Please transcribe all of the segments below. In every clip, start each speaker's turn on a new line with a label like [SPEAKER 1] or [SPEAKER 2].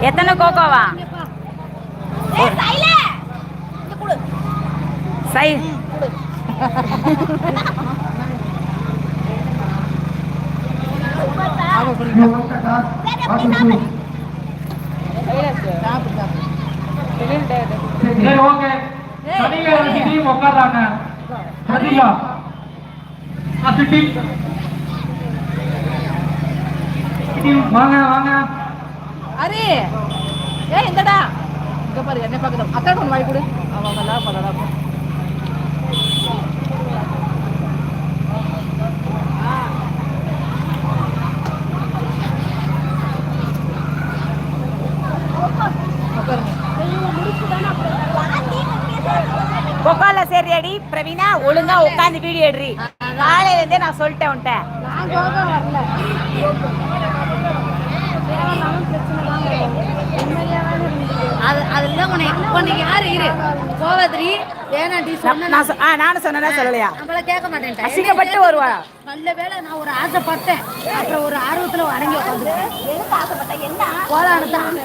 [SPEAKER 1] எத்தனை கோகோவா? சை.
[SPEAKER 2] உட்கார்றாங்க வாங்க வாங்க.
[SPEAKER 3] அரே ஏ எங்கடா இங்க பாரு என்ன பாக்குறோம் அக்கா கொண்டு வாய் கொடு அவன் நல்லா பண்ணடா
[SPEAKER 1] கொக்கோல சரியாடி பிரவீனா ஒழுங்கா உட்காந்து வீடியோ எடுறி காலையில இருந்தே நான் சொல்லிட்டேன் உன்ட்ட
[SPEAKER 3] அது அதெல்லாம் உன்னை உன்னை யாரு? இரு. கோவத்திரி வேணாண்டி சொன்ன.
[SPEAKER 1] நான் ஆ, நானும் சொன்னதா சொல்லலையா?
[SPEAKER 3] நம்மள கேட்க மாட்டேன்
[SPEAKER 1] அசிங்கப்பட்டு வருவா.
[SPEAKER 3] நல்ல வேளை நான் ஒரு ஆசைப்பட்டேன். அப்புறம் ஒரு ஆர்வத்துல அடங்கி உட்காந்துருக்கேன் கோலானதான்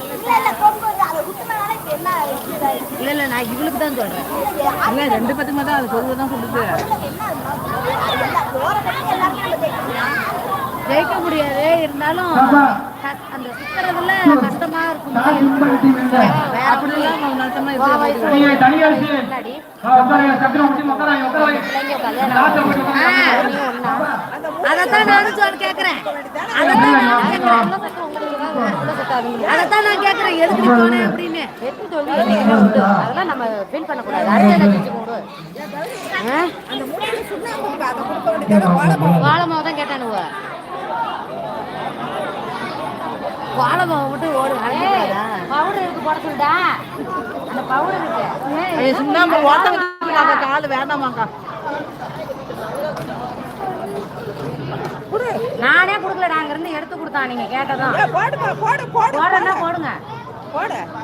[SPEAKER 3] இல்ல இல்ல நான் இவளுக்கு தான் சொல்றேன். இல்ல ரெண்டு பத்துமா தான் அது சொல்லுதான் சொல்லுது. ஜெயிக்க முடியாது இருந்தாலும் அந்த சுத்துறதுல கஷ்டமா இருக்கும். அதைத்தான் நானும் சொல்ல கேக்குறேன். அதைத்தான் நான் கேக்குறேன். அதைத்தான் நான் கேக்குறேன். எதுக்கு போனேன் அப்படின்னு.
[SPEAKER 4] அதெல்லாம் நம்ம ஃபீல் பண்ணக்கூடாது. அடுத்த செஞ்சு போடு.
[SPEAKER 3] வாழை மாவு தான் கேட்டானுவ? வாழை மாவு மட்டும் ஓடு
[SPEAKER 4] பவுடர் இருக்கு போட சொல்லிட்டா அந்த பவுடர் இருக்கு.
[SPEAKER 3] சுண்ணாம்பு ஓட்ட கால் வேண்டாமாக்கா.
[SPEAKER 4] நானே கொடுக்கலடா அங்க இருந்து எடுத்து கொடுத்தான் நீங்க கேட்டதும். போடுன்னா போடுங்க.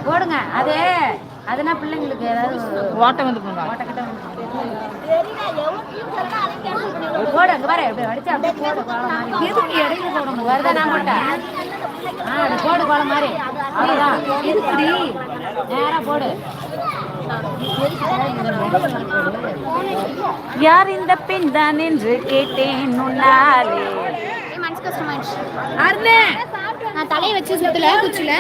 [SPEAKER 4] போடுங்க. அது அதுனா பிள்ளைங்களுக்கு ஏதாவது
[SPEAKER 3] ஓட்ட வந்து போங்க
[SPEAKER 4] ஓட்ட கிட்ட போடு அங்க பாரு இப்படி அடிச்சு அப்படியே போடு மாதிரி
[SPEAKER 3] எதுக்கு இடையில போடணும்?
[SPEAKER 4] வருதா நான் போட்டேன் ஆ அது போடு கோலம் மாதிரி. அவ்வளவுதான்.
[SPEAKER 3] எதுக்குடி
[SPEAKER 4] நேரா போடு.
[SPEAKER 1] யார் இந்த பெண் தான் என்று கேட்டேன் உன்னாலே.
[SPEAKER 5] மனசு கஷ்டமாயிடுச்சு.
[SPEAKER 3] அருணே.
[SPEAKER 5] நான் தலையை வச்சு சுத்தல குச்சில.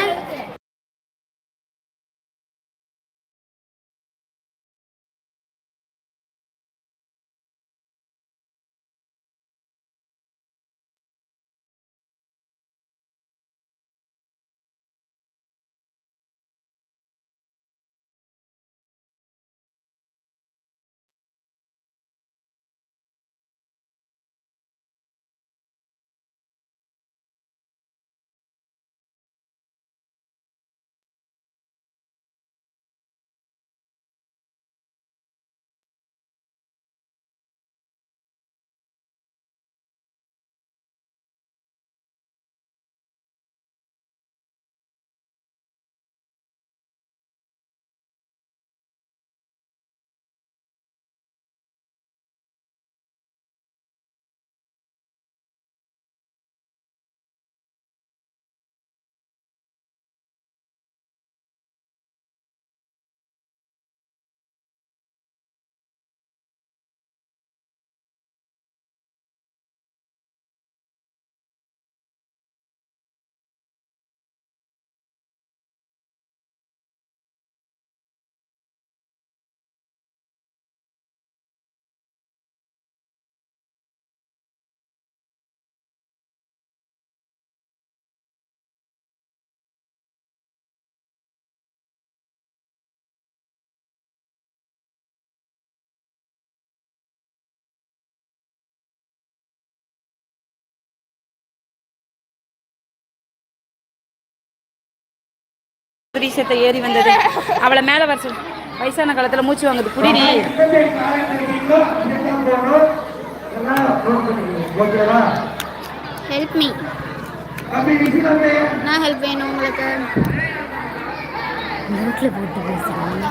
[SPEAKER 1] விஷயத்தை ஏறி வந்தது. அவளை மேல வர சொல்லு வயசான காலத்துல மூச்சு வாங்குது. புடிடி
[SPEAKER 2] ஓகேவா
[SPEAKER 5] ஹெல்ப் மீ நான் ஹெல்ப் வேணும் உங்களுக்கு.
[SPEAKER 4] வீட்டுல போட்டு பேசுறாங்க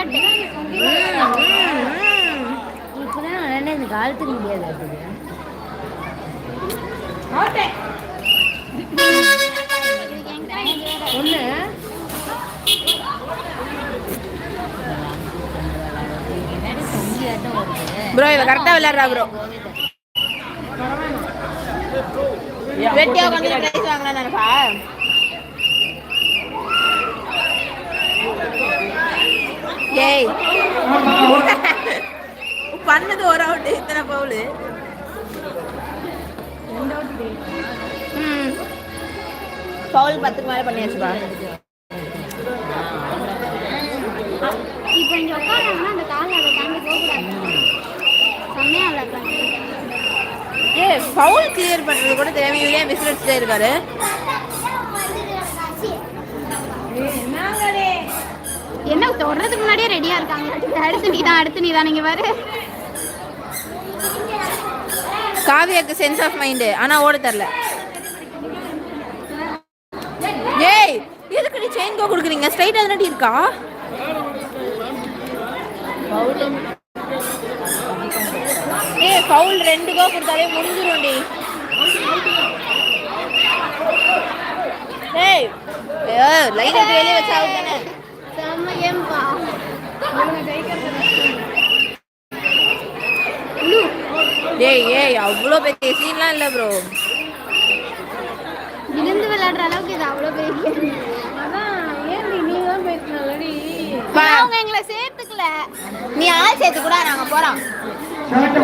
[SPEAKER 5] விளையாட்டு.
[SPEAKER 3] இப்பதான் விளையாண்டா இந்த காலத்துக்கு முடியாது வருது
[SPEAKER 6] ப்ரோ இவ கரெக்டா விளையாடுறா ப்ரோ வெட்டியா உட்காந்து பிரைஸ் வாங்கலாம் நினைப்பா ஏய். பண்ணது ஒரு அவுட் இத்தனை பவுலு பவுல் பத்துக்கு மேல பண்ணியாச்சுப்பா.
[SPEAKER 5] இப்போ இங்க உட்காந்தாங்கன்னா அந்த கால் அதை தாண்டி போகக்கூடாது செம்மையா விளையாடுறாங்க.
[SPEAKER 6] ஏ பவுல் கிளியர் பண்றது கூட இவரே விசில் அடிச்சுட்டே இருக்காரு?
[SPEAKER 5] என்ன தொடறதுக்கு முன்னாடியே ரெடியா இருக்காங்க. அடுத்து நீ தான் அடுத்து நீ தான் நீங்க பாரு.
[SPEAKER 6] காவியாக்கு சென்ஸ் ஆஃப் மைண்டு ஆனா ஓட தரல ஏய் எதுக்கு நீ செயின் கோ கொடுக்குறீங்க ஸ்ட்ரைட் தானடி இருக்கா? ஏய் ஃபவுல் ரெண்டு கோ கொடுத்தாலே முடிஞ்சிரும்டி. ஏய் லைன் வெளியே வச்சா அவுட் தானே ஏய் ஏய் அவ்வளோ பெரிய சீன்லாம் இல்லை ப்ரோ
[SPEAKER 5] விழுந்து விளையாடுற அளவுக்கு இது அவ்வளோ பெரிய. அவங்க எங்களை சேர்த்துக்கல.
[SPEAKER 6] நீ ஆள் சேர்த்து கூட நாங்க போறோம்.
[SPEAKER 2] கரெக்டா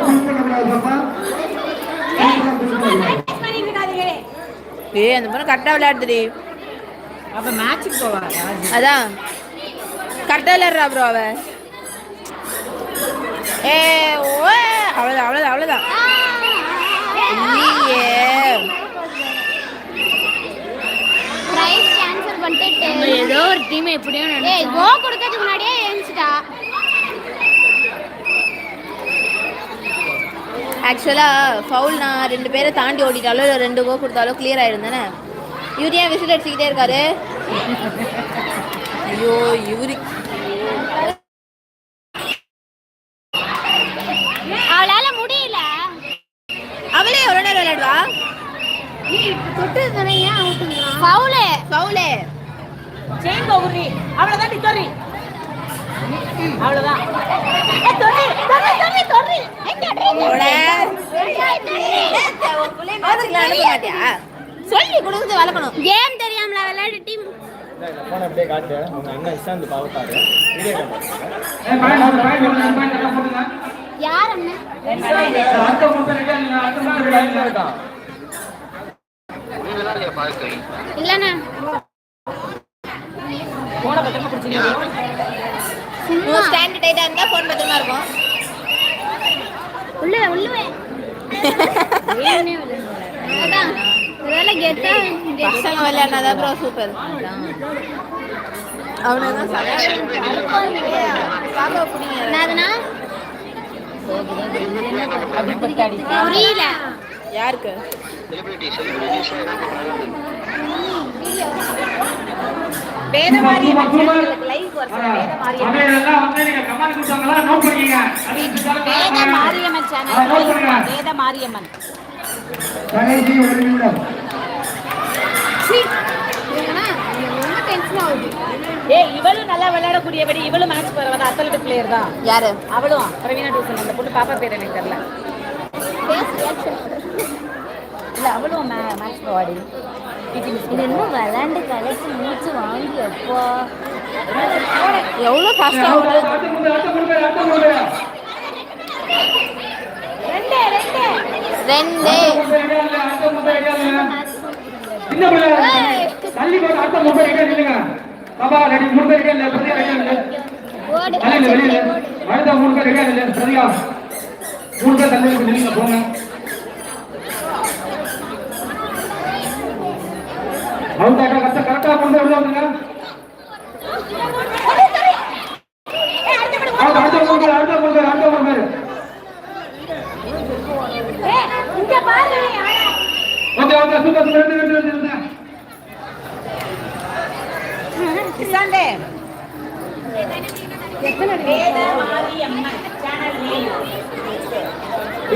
[SPEAKER 6] ஏய் அந்த பொண்ணு கரெக்டாக விளையாடுதுடி.
[SPEAKER 1] அப்ப மேட்சுக்கு போவா?
[SPEAKER 6] அதான். கரெக்டாக விளையாடுறா ப்ரோ அவ ஏ ஓ அவ்வளோதான் அவ்வளோதான் அவ்வளோதான்
[SPEAKER 3] ஏதோ ஒரு டீம் எப்படியோ
[SPEAKER 5] கோ கொடுக்கறதுக்கு முன்னாடியே எழுந்துட்டா
[SPEAKER 6] ஆக்சுவலாக ஃபவுல் நான் ரெண்டு பேரை தாண்டி ஓடிட்டாலோ ரெண்டு கோ கொடுத்தாலோ கிளியர் ஆயிடும் தானே? இவர் ஏன் விசில் அடிச்சுக்கிட்டே இருக்காரு? ஐயோ இவரு
[SPEAKER 5] அவளால முடியல.
[SPEAKER 6] அவளே எவ்வளோ நேரம் விளையாடுவா?
[SPEAKER 5] தொட்டு ஃபவுலு.
[SPEAKER 6] ஃபவுலே.
[SPEAKER 1] செயின் கௌரி அவ்வளவுதான் நீ தொறி
[SPEAKER 6] மாட்டியா? சொல்லி கொடுத்து வளர்க்கணும்.
[SPEAKER 5] கேம் தெரியாமல விளையாடு டீம்
[SPEAKER 4] ஃபோன் அப்படியே காட்டு உங்க அண்ணன் இஷாந்த் பாவத்தாரு வீடியோ
[SPEAKER 5] யார் அண்ணன்
[SPEAKER 6] ஸ்டாண்ட் டைட்டா இருந்தா பத்திரமா இருக்கும்
[SPEAKER 5] உள்ள உள்ளவே அதான் இதெல்லாம் கெத்தா
[SPEAKER 6] பசங்க விளையாடினாதான் ப்ரோ சூப்பர் அவனுதான்
[SPEAKER 5] புரியல.
[SPEAKER 6] யாருக்கு?
[SPEAKER 2] சூப்பர்.
[SPEAKER 1] சேனலுக்கு லைவ் வேத மாரியம்மன் சேனல் வேத மாரியம்மன்.
[SPEAKER 2] கடைசி ஒரு நிமிடம்
[SPEAKER 5] ஏன்னா ரொம்ப டென்ஷன் ஆகுது
[SPEAKER 1] ஏய் இவளும் நல்லா விளையாடக்கூடியபடி இவளும் மேட்ச் போறவங்க அத்லெட் பிளேயர் தான்.
[SPEAKER 6] யாரு?
[SPEAKER 1] அவளும். பிரவீனா டூசன் அந்த பொண்ணு பாப்பா பேர் எனக்கு தெரியல. இல்ல அவளும் மேட்ச் போவாடி
[SPEAKER 3] இன்னும் விளையாண்டு கலைக்கு மூச்சு வாங்கி எப்போ
[SPEAKER 6] எவ்வளோ ஃபாஸ்டா
[SPEAKER 2] முட்டை
[SPEAKER 6] ரெண்டு
[SPEAKER 2] சின்ன பிள்ளை. தள்ளி போட்டு அடுத்த முட்டை ரெடியா இல்லைங்க பாப்பா ரெடி முட்டை ரெடியா இல்ல பிரதியா ரெடியா இல்ல தள்ளி வெளியில அடுத்த முட்டை ரெடியா இல்ல பிரதியா தள்ளி நில்லுங்க. போங்க. கரெக்டா கரெக்டா முட்டை உள்ள வந்துங்க அடுத்த அடுத்த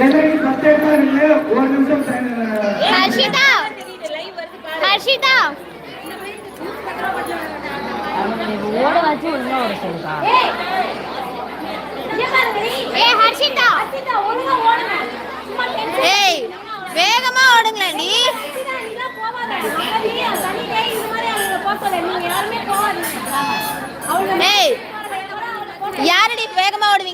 [SPEAKER 2] நில்லு ஒரு நிமிஷம் டைம்
[SPEAKER 1] ஹர்ஷிதா. ஹர்ஷிதா
[SPEAKER 3] ஓட வச்சு ஒழுங்கா ஓட சொல்லுக்கா
[SPEAKER 1] ஏய் ஹர்ஷிதா. ஏய் வேகமா ஓடுங்களேன் நீ யாரடி வேகமா ஓடுவீங்க?